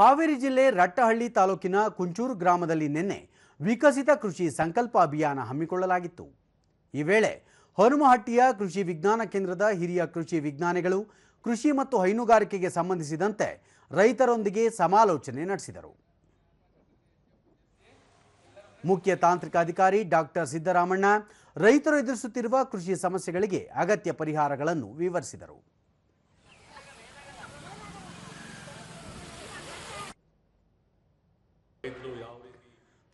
ಹಾವೇರಿ ಜಿಲ್ಲೆ ರಟ್ಟಹಳ್ಳಿ ತಾಲೂಕಿನ ಕುಂಚೂರು ಗ್ರಾಮದಲ್ಲಿ ನಿನ್ನೆ ವಿಕಸಿತ ಕೃಷಿ ಸಂಕಲ್ಪ ಅಭಿಯಾನ ಹಮ್ಮಿಕೊಳ್ಳಲಾಗಿತ್ತು. ಈ ವೇಳೆ ಹನುಮಹಟ್ಟಿಯ ಕೃಷಿ ವಿಜ್ಞಾನ ಕೇಂದ್ರದ ಹಿರಿಯ ಕೃಷಿ ವಿಜ್ಞಾನಿಗಳು, ಕೃಷಿ ಮತ್ತು ಹೈನುಗಾರಿಕೆಗೆ ಸಂಬಂಧಿಸಿದಂತೆ ರೈತರೊಂದಿಗೆ ಸಮಾಲೋಚನೆ ನಡೆಸಿದರು. ಮುಖ್ಯ ತಾಂತ್ರಿಕ ಅಧಿಕಾರಿ ಡಾಕ್ಟರ್ ಸಿದ್ದರಾಮಣ್ಣ ರೈತರು ಎದುರಿಸುತ್ತಿರುವ ಕೃಷಿ ಸಮಸ್ಯೆಗಳಿಗೆ ಅಗತ್ಯ ಪರಿಹಾರಗಳನ್ನು ವಿವರಿಸಿದರು.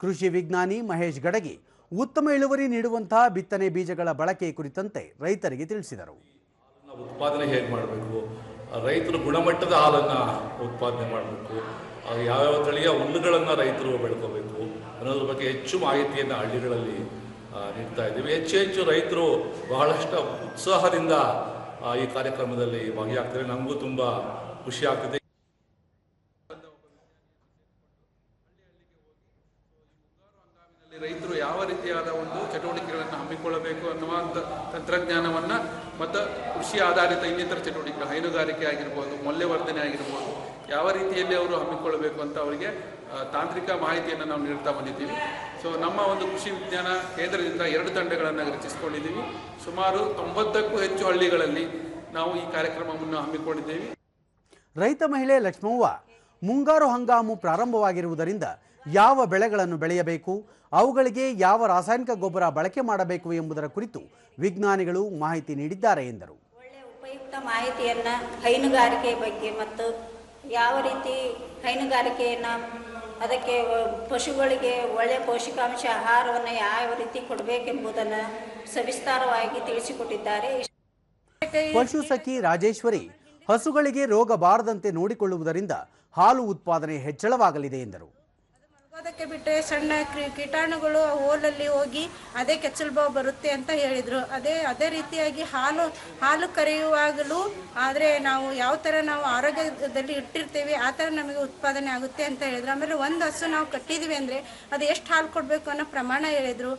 ಕೃಷಿ ವಿಜ್ಞಾನಿ ಮಹೇಶ್ ಗಡಗಿ ಉತ್ತಮ ಇಳುವರಿ ನೀಡುವಂತಹ ಬಿತ್ತನೆ ಬೀಜಗಳ ಬಳಕೆ ಕುರಿತಂತೆ ರೈತರಿಗೆ ತಿಳಿಸಿದರು. ಉತ್ಪಾದನೆ ಹೇಗೆ ಮಾಡಬೇಕು? ರೈತರು ಗುಣಮಟ್ಟದ ಹಾಲನ್ನು ಉತ್ಪಾದನೆ ಮಾಡಬೇಕು. ಯಾವ್ಯಾವ ತಳಿಯ ಹುಲ್ಲುಗಳನ್ನು ರೈತರು ಬೆಳ್ಕೋಬೇಕು ಅನ್ನೋದ್ರ ಬಗ್ಗೆ ಹೆಚ್ಚು ಮಾಹಿತಿಯನ್ನು ಹಳ್ಳಿಗಳಲ್ಲಿ ನೀಡ್ತಾ ಇದ್ದೀವಿ. ಹೆಚ್ಚು ಹೆಚ್ಚು ರೈತರು ಬಹಳಷ್ಟು ಉತ್ಸಾಹದಿಂದ ಈ ಕಾರ್ಯಕ್ರಮದಲ್ಲಿ ಭಾಗಿಯಾಗ್ತಾರೆ. ನಮಗೂ ತುಂಬ ಖುಷಿ ಆಗ್ತಿದೆ. ರೈತರು ಯಾವ ರೀತಿಯಾದ ಒಂದು ಚಟುವಟಿಕೆಗಳನ್ನು ಹಮ್ಮಿಕೊಳ್ಳಬೇಕು ಅನ್ನುವ ತಂತ್ರಜ್ಞಾನವನ್ನ ಮತ್ತು ಕೃಷಿ ಆಧಾರಿತ ಇನ್ನಿತರ ಚಟುವಟಿಕೆ ಹೈನುಗಾರಿಕೆ ಆಗಿರ್ಬೋದು, ಮೌಲ್ಯವರ್ಧನೆ ಆಗಿರ್ಬೋದು, ಯಾವ ರೀತಿಯಲ್ಲಿ ಅವರು ಹಮ್ಮಿಕೊಳ್ಳಬೇಕು ಅಂತ ಅವರಿಗೆ ತಾಂತ್ರಿಕ ಮಾಹಿತಿಯನ್ನು ನಾವು ನೀಡ್ತಾ ಬಂದಿದ್ದೀವಿ. ಸೊ ನಮ್ಮ ಒಂದು ಕೃಷಿ ವಿಜ್ಞಾನ ಕೇಂದ್ರದಿಂದ ಎರಡು ತಂಡಗಳನ್ನು ರಚಿಸಿಕೊಂಡಿದ್ದೀವಿ. ಸುಮಾರು ತೊಂಬತ್ತಕ್ಕೂ ಹೆಚ್ಚು ಹಳ್ಳಿಗಳಲ್ಲಿ ನಾವು ಈ ಕಾರ್ಯಕ್ರಮವನ್ನು ಹಮ್ಮಿಕೊಂಡಿದ್ದೇವೆ. ರೈತ ಮಹಿಳೆ ಲಕ್ಷ್ಮವ್ವ, ಮುಂಗಾರು ಹಂಗಾಮು ಪ್ರಾರಂಭವಾಗಿರುವುದರಿಂದ ಯಾವ ಬೆಳೆಗಳನ್ನು ಬೆಳೆಯಬೇಕು ಅವುಗಳಿಗೆ ಯಾವ ರಾಸಾಯನಿಕ ಗೊಬ್ಬರ ಬಳಕೆ ಮಾಡಬೇಕು ಎಂಬುದರ ಕುರಿತು ವಿಜ್ಞಾನಿಗಳು ಮಾಹಿತಿ ನೀಡಿದ್ದಾರೆ ಎಂದರು. ಉಪಯುಕ್ತ ಮಾಹಿತಿಯನ್ನು ಹೈನುಗಾರಿಕೆ ಬಗ್ಗೆ ಮತ್ತು ಯಾವ ರೀತಿ ಹೈನುಗಾರಿಕೆಯನ್ನು ಅದಕ್ಕೆ ಪಶುಗಳಿಗೆ ಒಳ್ಳೆಯ ಪೋಷಕಾಂಶ ಆಹಾರವನ್ನು ಯಾವ ರೀತಿ ಕೊಡಬೇಕೆಂಬುದನ್ನು ಸವಿಸ್ತಾರವಾಗಿ ತಿಳಿಸಿಕೊಟ್ಟಿದ್ದಾರೆ. ಪಶು ಸಖಿ ರಾಜೇಶ್ವರಿ ಹಸುಗಳಿಗೆ ರೋಗ ಬಾರದಂತೆ ನೋಡಿಕೊಳ್ಳುವುದರಿಂದ ಹಾಲು ಉತ್ಪಾದನೆ ಹೆಚ್ಚಳವಾಗಲಿದೆ ಎಂದರು. ಅದಕ್ಕೆ ಬಿಟ್ಟರೆ ಸಣ್ಣ ಕೀಟಾಣುಗಳು ಹೋಲಲ್ಲಿ ಹೋಗಿ ಅದೇ ಕೆಚ್ಚಲ್ಬಾವು ಬರುತ್ತೆ ಅಂತ ಹೇಳಿದರು. ಅದೇ ಅದೇ ರೀತಿಯಾಗಿ ಹಾಲು ಹಾಲು ಕರೆಯುವಾಗಲೂ ಆದರೆ ನಾವು ಯಾವ ಥರ ನಾವು ಆರೋಗ್ಯದಲ್ಲಿ ಇಟ್ಟಿರ್ತೀವಿ, ಆ ಥರ ನಮಗೆ ಉತ್ಪಾದನೆ ಆಗುತ್ತೆ ಅಂತ ಹೇಳಿದರು. ಆಮೇಲೆ ಒಂದು ಹಸು ನಾವು ಕಟ್ಟಿದ್ದೀವಿ ಅಂದರೆ ಅದು ಎಷ್ಟು ಹಾಲು ಕೊಡಬೇಕು ಅನ್ನೋ ಪ್ರಮಾಣ ಹೇಳಿದರು.